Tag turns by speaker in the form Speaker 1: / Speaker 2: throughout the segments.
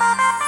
Speaker 1: মনের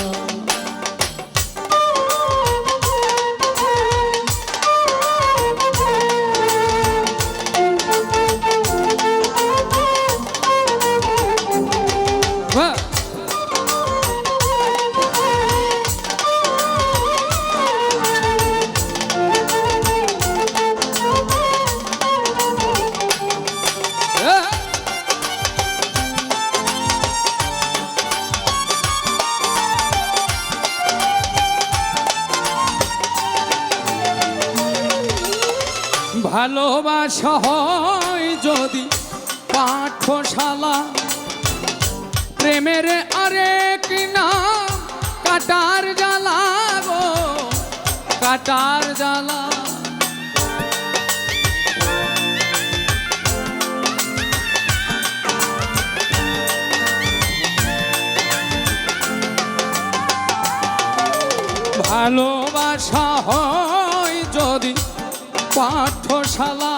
Speaker 1: ভালোবাসা হয় যদি পাঠশালা। প্রেমের আরেক নাম কাটার জ্বালা গো কাটার জ্বালা। ভালোবাসা হয় পাঠশালা।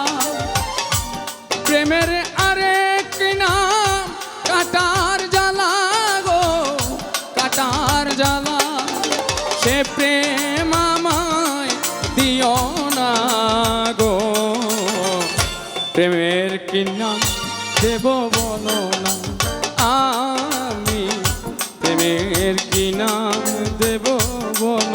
Speaker 1: প্রেমের আরেক নাম, কাটার জ্বালা গো, কাটার জ্বালা। সে প্রেম আমায় দিও না গো। প্রেমের কি নাম দেব বলো না, আমি প্রেমের কি নাম দেব বলো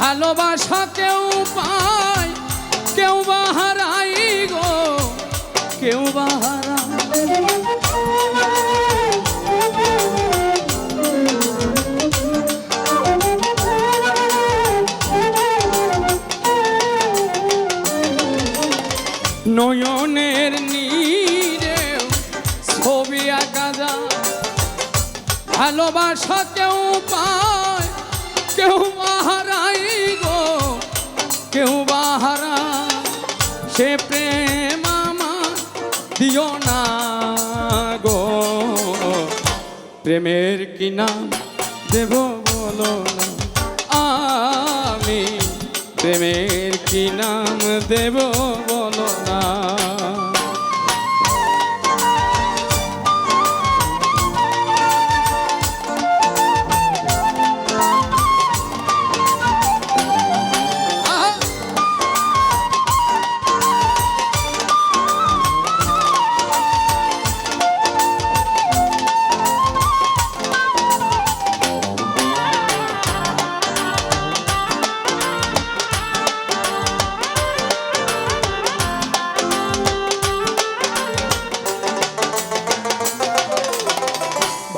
Speaker 1: ভালোবাসা কেউ পায়, কেউ বা গো, কেউ নয়নের নীরে ছবি আঁকা যায়। ভালোবাসা কেউ পায়, কেউ গো কেউ বাহারা, সে প্রেম আমার দিও না গো। প্রেমের কি নাম দেব বলো না, আমি প্রেমের কি নাম দেব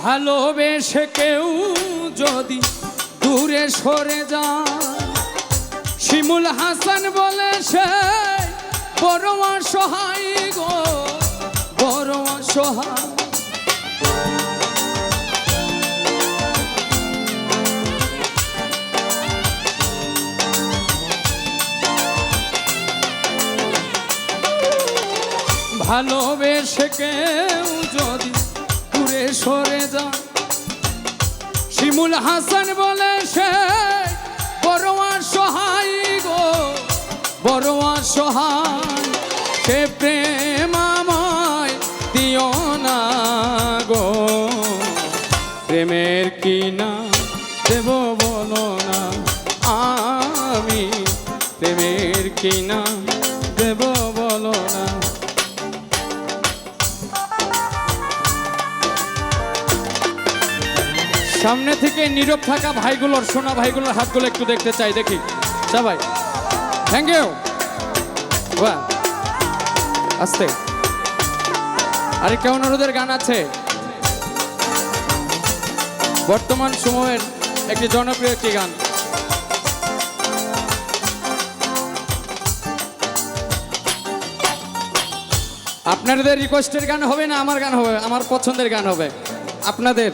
Speaker 1: ভালোবেসে কেউ যদি দূরে সরে যায়। শিমুল হাসান বলে সে, বড় অসহায় গো, বড় অসহায়। ভালোবেসে কেউ যদি দূরে সরে যায় শিমুল হাসান বলে সে, বড় সহায় গো, বড় সহায় সে প্রেম আমায় দিও না গো। প্রেমের কি না দেব বলো না, আমি প্রেমের কি না সামনে থেকে নীরব থাকা ভাইগুলোর, সোনা ভাইগুলোর হাতগুলো একটু দেখতে চাই, দেখি। সবাই থ্যাংক ইউ বাহ। আস্তে। আরে কেমন অনুরোধের গান আছে। বর্তমান সময়ের একটি জনপ্রিয় একটি গান। আপনাদের রিকোয়েস্টের গান হবে না? আমার গান হবে, আমার পছন্দের গান হবে। আপনাদের।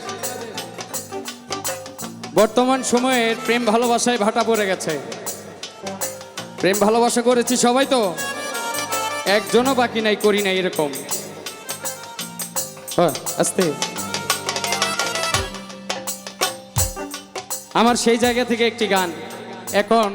Speaker 1: বর্তমান সময়ের প্রেম ভালোবাসায় ভাটা পড়ে গেছে। প্রেম ভালোবাসা করেছি সবাই তো। একজনও বাকি নাই করি নাই এরকম। হ্যাঁ, আস্তে। আমার সেই জায়গা থেকে একটি গান। এখন